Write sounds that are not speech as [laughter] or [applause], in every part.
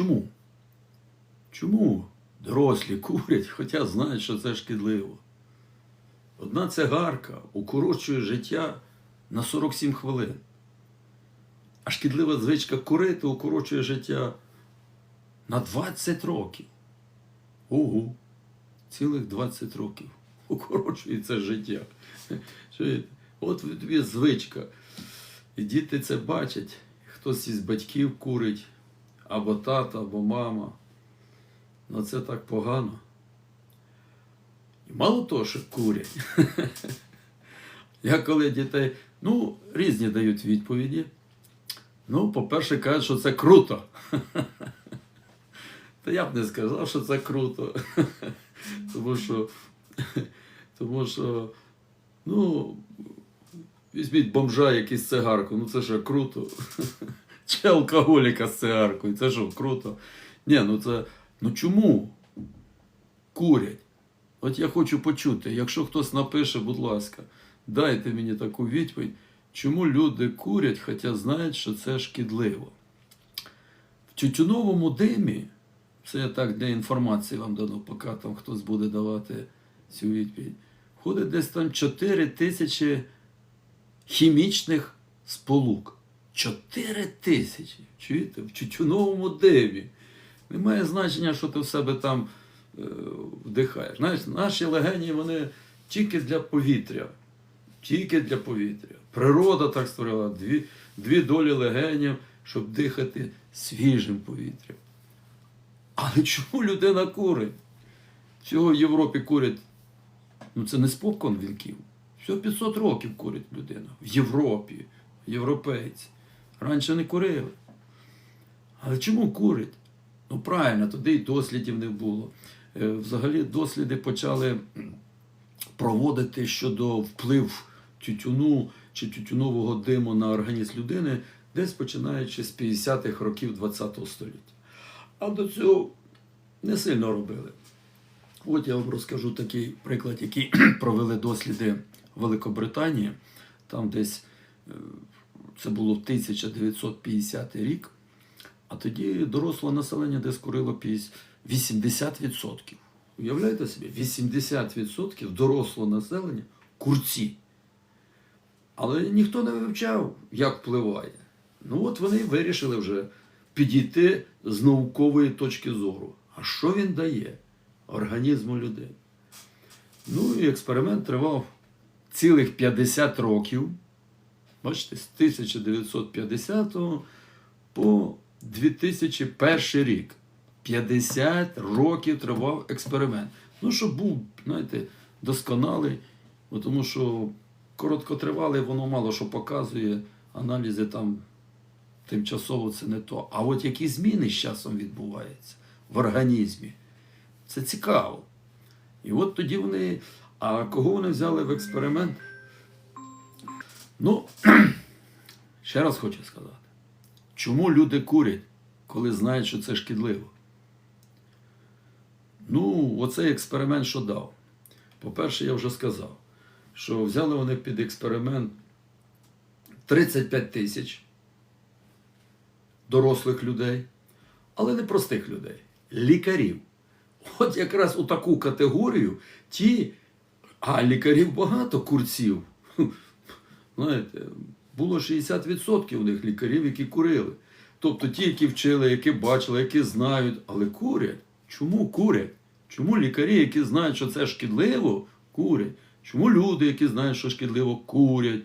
Чому? Чому дорослі курять, хоча знають, що це шкідливо? Одна цигарка укорочує життя на 47 хвилин. А шкідлива звичка курити укорочує життя на 20 років. Ого, цілих 20 років укорочується життя. От тобі звичка. І діти це бачать. Хтось із батьків курить, або тата, або мама. Ну це так погано. І мало того, що курять. [laughs] Я коли дітей, ну, різні дають відповіді. Ну, по-перше, кажуть, що це круто. [laughs] Та я б не сказав, що це круто. [laughs] Тому що, тому що, ну, візьміть бомжа якийсь цигарку, ну це що круто. Чи алкоголіка з цигаркою, це що, круто? Ні, ну це. Ну чому курять? От я хочу почути, якщо хтось напише, будь ласка, дайте мені таку відповідь, чому люди курять, хоча знають, що це шкідливо. В тютюновому димі, це я так для інформації вам дано, поки там хтось буде давати цю відповідь, входить десь там 4 тисячі хімічних сполук. 4 тисячі. Чуєте? В тютюновому димі. Немає значення, що ти в себе там е, вдихаєш. Знаєш, наші легені вони тільки для повітря. Тільки для повітря. Природа так створила дві, дві долі легенів, щоб дихати свіжим повітрям. Але чому людина курить? Всього в Європі курять. Ну це не спокон віків. Всього 500 років курить людина. В Європі, європейці. Раніше не курили. Але чому курить? Ну правильно, тоді і дослідів не було. Е, Взагалі досліди почали проводити щодо вплив тютюну чи тютюнового диму на організм людини десь починаючи з 50-х років ХХ століття. А до цього не сильно робили. От я вам розкажу такий приклад, який [clears throat] провели досліди в Великобританії. Там десь е, це було 1950 рік. А тоді доросле населення десь курило 80%. Уявляєте собі, 80% дорослого населення курці. Але ніхто не вивчав, як впливає. Ну от вони вирішили вже підійти з наукової точки зору. А що він дає організму людини? Ну і експеримент тривав цілих 50 років. Бачите, з 1950 по 2001 рік. 50 років тривав експеримент. Ну, щоб був, знаєте, досконалий, тому що короткотривалий, воно мало що показує, аналізи там тимчасово це не то. А от які зміни з часом відбуваються в організмі, це цікаво. І от тоді вони. А кого вони взяли в експеримент? Ну, [clears throat] ще раз хочу сказати, чому люди курять, коли знають, що це шкідливо? Ну, оцей експеримент що дав? По-перше, я вже сказав, що взяли вони під експеримент 35 тисяч дорослих людей, але не простих людей, лікарів. От якраз у таку категорію ті, а лікарів багато курців. Знаєте, було 60% у них лікарів, які курили. Тобто ті, які вчили, які бачили, які знають, але курять. Чому курять? Чому лікарі, які знають, що це шкідливо, курять? Чому люди, які знають, що шкідливо, курять?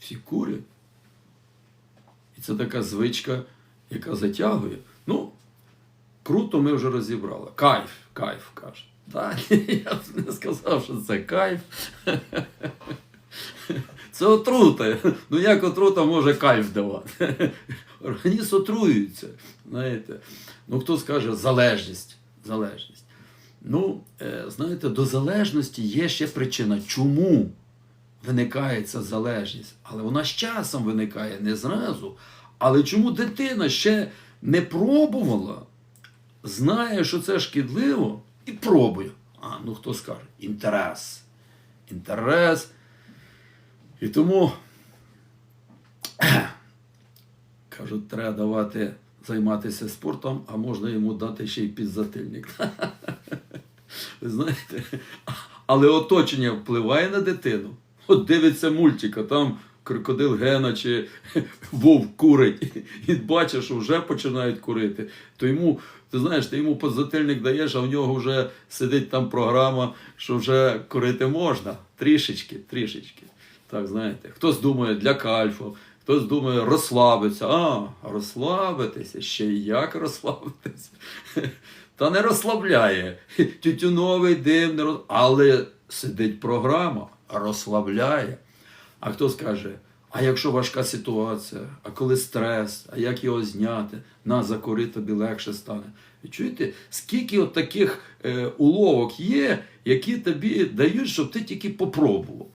Всі курять. І це така звичка, яка затягує. Ну, круто ми вже розібрали. Кайф, кайф каже. Та, ні, [laughs] я б не сказав, що це кайф. [laughs] [laughs] Це отрута. Ну як отрута може кайф давати? [laughs] Організм отруюється. Знаєте. Ну хто скаже залежність. залежність. Ну, е, знаєте, до залежності є ще причина, чому виникає ця залежність. Але вона з часом виникає не зразу. Але чому дитина ще не пробувала, знає, що це шкідливо, і пробує. А, ну хто скаже? Інтерес. Інтерес. І тому [clears throat] кажуть, треба давати займатися спортом, а можна йому дати ще й підзатильник. [laughs] Ви знаєте, але оточення впливає на дитину. От дивиться мультика, там крокодил Гена чи [laughs] вовк курить, [laughs] і бачиш, що вже починають курити. То йому, ти знаєш, ти йому подзатильник даєш, а в нього вже сидить там програма, що вже курити можна. Трішечки, трішечки. Так, знаєте, хтось думає для кальфу, хтось думає розслабитися. А, розслабитися, ще як розслабитися. [laughs] Та не розслабляє. [laughs] Тютюновий дим, не роз... але сидить програма, розслабляє. А хто скаже, а якщо важка ситуація, а коли стрес, а як його зняти? На, закури, тобі легше стане. Чуєте, скільки от таких е, уловок є, які тобі дають, щоб ти тільки попробував.